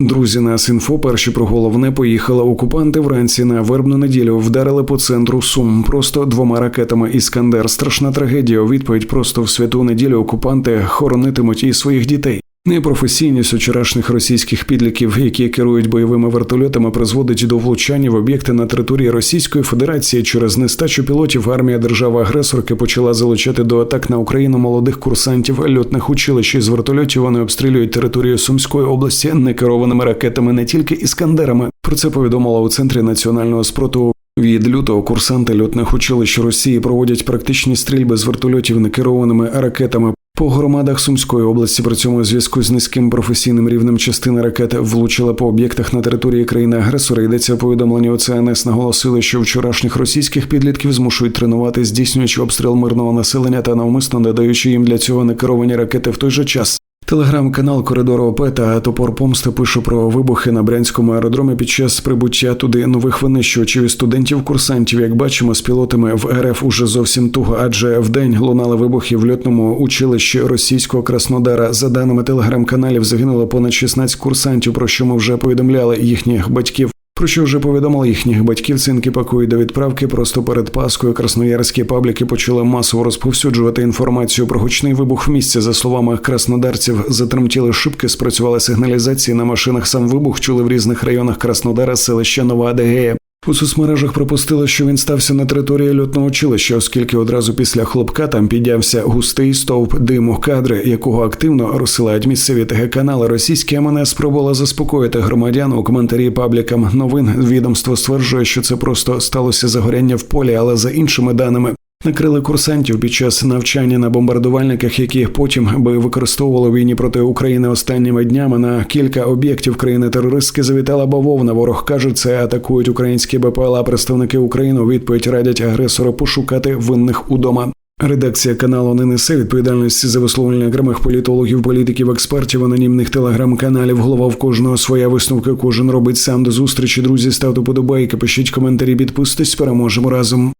Друзі, нас інфо перші про головне поїхали. Окупанти вранці на вербну неділю вдарили по центру Сум просто двома ракетами. Іскандер страшна трагедія. У відповідь просто в святу неділю окупанти хоронитимуть і своїх дітей. Непрофесійність вчорашніх російських підліків, які керують бойовими вертольотами, призводить до влучання в об'єкти на території Російської Федерації. Через нестачу пілотів армія держави-агресорки почала залучати до атак на Україну молодих курсантів льотних училищ із вертольотів. Вони обстрілюють територію Сумської області некерованими ракетами, не тільки іскандерами. Про це повідомила у центрі національного спротиву. Від лютого курсанти льотних училищ Росії проводять практичні стрільби з вертольотів некерованими ракетами. По громадах Сумської області при цьому зв'язку з низьким професійним рівнем частина ракет влучила по об'єктах на території країни-агресора. Йдеться повідомлення ОЦНС наголосили, що вчорашніх російських підлітків змушують тренувати, здійснюючи обстріл мирного населення та навмисно надаючи їм для цього некеровані ракети в той же час. Телеграм-канал Коридор ОП та Топор Помсти пише про вибухи на брянському аеродромі під час прибуття туди нових винищувачів і студентів-курсантів. Як бачимо, з пілотами в РФ уже зовсім туго, адже вдень лунали вибухи в льотному училищі російського Краснодара. За даними телеграм-каналів, загинуло понад 16 курсантів, про що ми вже повідомляли їхніх батьків. Про що вже повідомили їхніх батьків, цинки пакують до відправки. Просто перед Паскою красноярські пабліки почали масово розповсюджувати інформацію про гучний вибух в місці. За словами краснодарців, затремтіли шибки, спрацювали сигналізації на машинах. Сам вибух чули в різних районах Краснодара, селища Нова Адегея. У соцмережах припустили, що він стався на території льотного училища, оскільки одразу після хлопка там піднявся густий стовп диму кадри, якого активно розсилають місцеві ТГ-канали. Російське МНС спробувала заспокоїти громадян у коментарі паблікам новин. Відомство стверджує, що це просто сталося загоряння в полі, але за іншими даними. Накрили курсантів під час навчання на бомбардувальниках, які потім би використовували війні проти України останніми днями на кілька об'єктів країни терористки завітала бавовна. Ворог каже, це атакують українські БПЛА. Представники України у відповідь радять агресору пошукати винних удома. Редакція каналу не несе відповідальності за висловлення окремих політологів, політиків, експертів, анонімних телеграм-каналів. Голова в кожного своя висновка. Кожен робить сам до зустрічі. Друзі, ставте подобайки, пишіть коментарі, підписуйтесь, переможемо разом.